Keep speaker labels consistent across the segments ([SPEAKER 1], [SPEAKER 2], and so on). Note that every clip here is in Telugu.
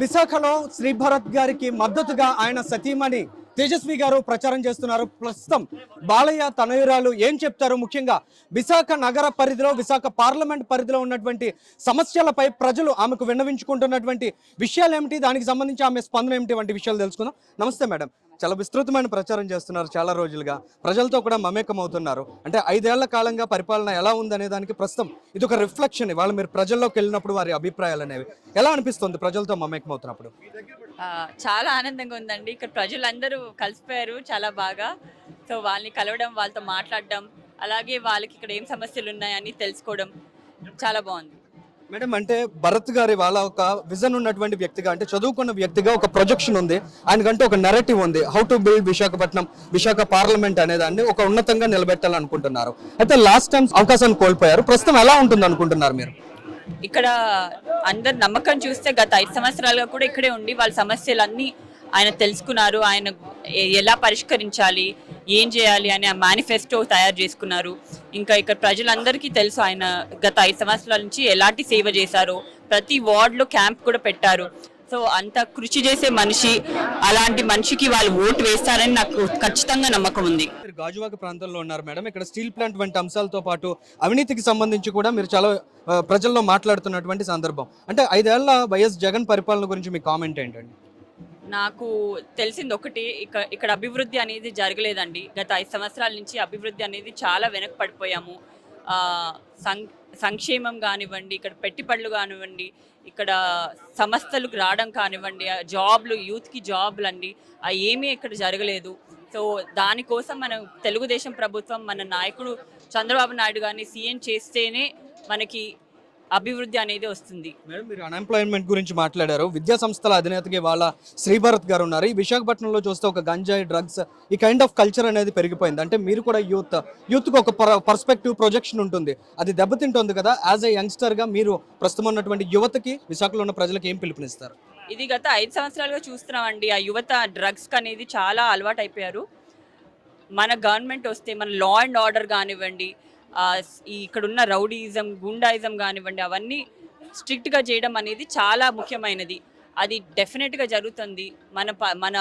[SPEAKER 1] విశాఖలో శ్రీ భరత్ గారికి మద్దతుగా ఆయన సతీమణి తేజస్వి గారు ప్రచారం చేస్తున్నారు. ప్రస్తుతం బాలయ్య తనయురాలు ఏం చెప్తారు? ముఖ్యంగా విశాఖ నగర పరిధిలో విశాఖ పార్లమెంట్ పరిధిలో ఉన్నటువంటి సమస్యలపై ప్రజలు ఆమెకు విన్నవించుకుంటున్నటువంటి విషయాలు ఏమిటి? దానికి సంబంధించి ఆమె స్పందన ఏమిటి? వంటి విషయాలు తెలుసుకుందాం. నమస్తే మేడం. చాలా విస్తృతమైన ప్రచారం చేస్తున్నారు చాలా రోజులుగా. ప్రజలతో కూడా మమేకం అవుతున్నారు అంటే ఐదేళ్ళ కాలంగా పరిపాలన ఎలా ఉందనే దానికి ప్రస్తుతం ఇది ఒక రిఫ్లెక్షన్. ఇవాళ మీరు ప్రజల్లోకి వెళ్ళినప్పుడు వారి అభిప్రాయాలు అనేవి ఎలా అనిపిస్తుంది ప్రజలతో మమేకం అవుతున్నప్పుడు
[SPEAKER 2] చాలా ఆనందంగా ఉందండి. ఇక్కడ ప్రజలందరూ కలిసిపోయారు చాలా బాగా. సో వాళ్ళని కలవడం వాళ్ళతో మాట్లాడడం అలాగే వాళ్ళకి ఇక్కడ ఏం సమస్యలు ఉన్నాయని తెలుసుకోవడం చాలా బాగుంది.
[SPEAKER 1] మేడం అంటే భరత్ గారి వాళ్ళ ఒక విజన్ ఉన్నటువంటి వ్యక్తిగా అంటే చదువుకున్న వ్యక్తిగా ఒక ప్రొజెక్షన్ ఉంది. ఆయనకంటే ఒక నెరటివ్ ఉంది. How to build Visakhapatnam Visakha parliament అనే దాన్ని ఒక ఉన్నతంగా నిలబెట్టాలనుకుంటున్నారు. అయితే లాస్ట్ టైం అవకాశాన్ని కోల్పోయారు. ప్రస్తుతం ఎలా ఉంటుంది అనుకుంటున్నారు మీరు?
[SPEAKER 2] ఇక్కడ అందరు నమ్మకం చూస్తే గత ఐదు సంవత్సరాలుగా కూడా ఇక్కడే ఉండి వాళ్ళ సమస్యలన్నీ ఆయన తెలుసుకున్నారు. ఆయన ఎలా పరిష్కరించాలి ఏం చేయాలి అనే మేనిఫెస్టో తయారు చేసుకున్నారు. ఇంకా ఇక్కడ ప్రజలందరికీ తెలుసు ఆయన గత ఐదు సంవత్సరాల నుంచి ఎలాంటి సేవ చేశారో. ప్రతి వార్డులో క్యాంప్ కూడా పెట్టారు. సో అంత కృషి చేసే మనిషి అలాంటి మనిషికి వాళ్ళు ఓటు వేస్తారని నాకు ఖచ్చితంగా నమ్మకం ఉంది.
[SPEAKER 1] మీరు గాజువాక ప్రాంతంలో ఉన్నారు మేడం. ఇక్కడ స్టీల్ ప్లాంట్ వంటి అంశాలతో పాటు అవినీతికి సంబంధించి కూడా మీరు చాలా ప్రజల్లో మాట్లాడుతున్నటువంటి సందర్భం. అంటే ఐదేళ్ళ వైఎస్ జగన్ పరిపాలన గురించి మీ కామెంట్ ఏంటండి?
[SPEAKER 2] నాకు తెలిసింది ఒకటి ఇక్కడ ఇక్కడ అభివృద్ధి అనేది జరగలేదండి. గత ఐదు సంవత్సరాల నుంచి అభివృద్ధి అనేది చాలా వెనక పడిపోయాము. ఆ, సం సంక్షేమం కానివ్వండి ఇక్కడ పెట్టుబడులు కానివ్వండి ఇక్కడ సంస్థలకు రావడం కానివ్వండి ఆ జాబ్లు యూత్కి జాబ్లు అండి ఆ ఏమీ ఇక్కడ జరగలేదు. సో దానికోసం మన తెలుగుదేశం ప్రభుత్వం మన నాయకుడు చంద్రబాబు నాయుడు గారిని సీఎం చేస్తేనే మనకి అభివృద్ధి అనేది వస్తుంది.
[SPEAKER 1] మేడం మీరు అన్ఎంప్లాయ్మెంట్ గురించి మాట్లాడారు. విద్యా సంస్థల అధినేతకి వాళ్ళ శ్రీభరత్ గారు ఉన్నారు. ఈ విశాఖపట్నంలో చూస్తే ఒక గంజాయి డ్రగ్స్ ఈ కైండ్ ఆఫ్ కల్చర్ అనేది పెరిగిపోయింది. అంటే మీరు కూడా యూత్ యూత్కి ఒక పర్స్పెక్టివ్ ప్రొజెక్షన్ ఉంటుంది. అది దెబ్బతింటుంది కదా. యాజ్ ఏ యంగ్స్టర్గా మీరు ప్రస్తుతం ఉన్నటువంటి యువతకి విశాఖలో ఉన్న ప్రజలకు ఏం పిలుపునిస్తారు?
[SPEAKER 2] ఇది గత ఐదు సంవత్సరాలుగా చూస్తున్నామండి. ఆ యువత డ్రగ్స్ అనేది చాలా అలవాటు అయిపోయారు మన గవర్నమెంట్ వస్తే మన లా అండ్ ఆర్డర్ కానివ్వండి ఇక్కడున్న రౌడీయిజం గుండాయిజం కానివ్వండి అవన్నీ స్ట్రిక్ట్గా చేయడం అనేది చాలా ముఖ్యమైనది. అది డెఫినెట్గా జరుగుతుంది. మన ప మన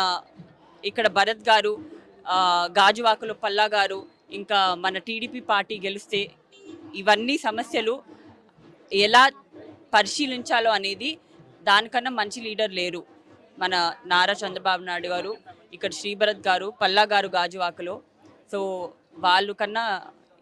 [SPEAKER 2] ఇక్కడ భరత్ గారు ఆ, గాజువాకలో పల్లా గారు ఇంకా మన టీడీపీ పార్టీ గెలిస్తే ఇవన్నీ సమస్యలు ఎలా పరిశీలించాలో అనేది దానికన్నా మంచి లీడర్ లేరు. మన నారా చంద్రబాబు నాయుడు గారు ఇక్కడ శ్రీభరత్ గారు పల్లా గారు గాజువాకలో. సో వాళ్ళు కన్నా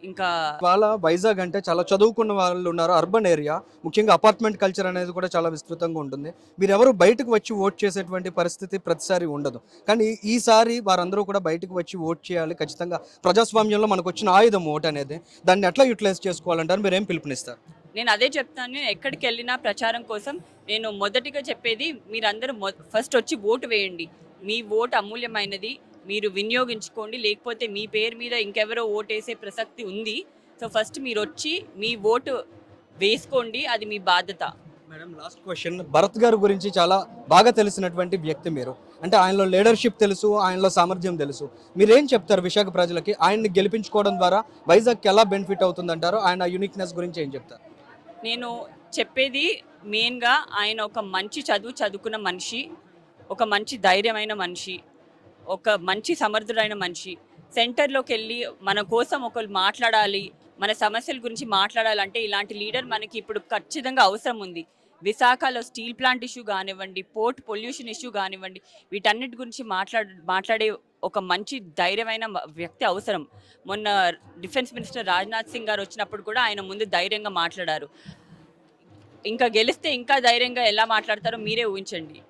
[SPEAKER 2] ఇంకా
[SPEAKER 1] వాళ్ళ వైజాగ్ అంటే చాలా చదువుకున్న వాళ్ళు ఉన్నారు అర్బన్ ఏరియా. ముఖ్యంగా అపార్ట్మెంట్ కల్చర్ అనేది కూడా చాలా విస్తృతంగా ఉంటుంది. మీరు ఎవరు బయటకు వచ్చి ఓట్ చేసేటువంటి పరిస్థితి ప్రతిసారి ఉండదు. కానీ ఈసారి వారందరూ కూడా బయటకు వచ్చి ఓట్ చేయాలి. ఖచ్చితంగా ప్రజాస్వామ్యంలో మనకు వచ్చిన ఆయుధం ఓట్ అనేది దాన్ని ఎట్లా యూటిలైజ్ చేసుకోవాలంటారు? మీరు ఏం పిలుపునిస్తారు?
[SPEAKER 2] నేను అదే చెప్తాను. ఎక్కడికి వెళ్ళినా ప్రచారం కోసం నేను మొదటిగా చెప్పేది మీరందరూ ఫస్ట్ వచ్చి ఓటు వేయండి. మీ ఓటు అమూల్యమైనది. మీరు వినియోగించుకోండి. లేకపోతే మీ పేరు మీద ఇంకెవరో ఓటేసే ప్రసక్తి ఉంది. సో ఫస్ట్ మీరు వచ్చి మీ ఓటు వేసుకోండి. అది మీ బాధ్యత.
[SPEAKER 1] మేడం లాస్ట్ క్వశ్చన్ భరత్ గారి గురించి చాలా బాగా తెలిసినటువంటి వ్యక్తి మీరు. అంటే ఆయనలో లీడర్షిప్ తెలుసు ఆయనలో సామర్థ్యం తెలుసు. మీరేం చెప్తారు విశాఖ ప్రజలకి? ఆయన్ని గెలిపించుకోవడం ద్వారా వైజాగ్కి ఎలా బెనిఫిట్ అవుతుందంటారు? ఆయన యూనిక్నెస్ గురించి ఏం చెప్తారు?
[SPEAKER 2] నేను చెప్పేది మెయిన్గా ఆయన ఒక మంచి చదువు చదువుకున్న మనిషి. ఒక మంచి ధైర్యమైన మనిషి. ఒక మంచి సమర్థుడైన మనిషి. సెంటర్లోకి వెళ్ళి మన కోసం ఒకరు మాట్లాడాలి మన సమస్యల గురించి మాట్లాడాలంటే ఇలాంటి లీడర్ మనకి ఇప్పుడు ఖచ్చితంగా అవసరం ఉంది. విశాఖలో స్టీల్ ప్లాంట్ ఇష్యూ కానివ్వండి పోర్ట్ పొల్యూషన్ ఇష్యూ కానివ్వండి వీటన్నిటి గురించి మాట్లాడ మాట్లాడే ఒక మంచి ధైర్యమైన వ్యక్తి అవసరం. మొన్న డిఫెన్స్ మినిస్టర్ రాజ్నాథ్ సింగ్ గారు వచ్చినప్పుడు కూడా ఆయన ముందు ధైర్యంగా మాట్లాడారు. ఇంకా గెలిస్తే ఇంకా ధైర్యంగా ఎలా మాట్లాడతారో మీరే ఊహించండి.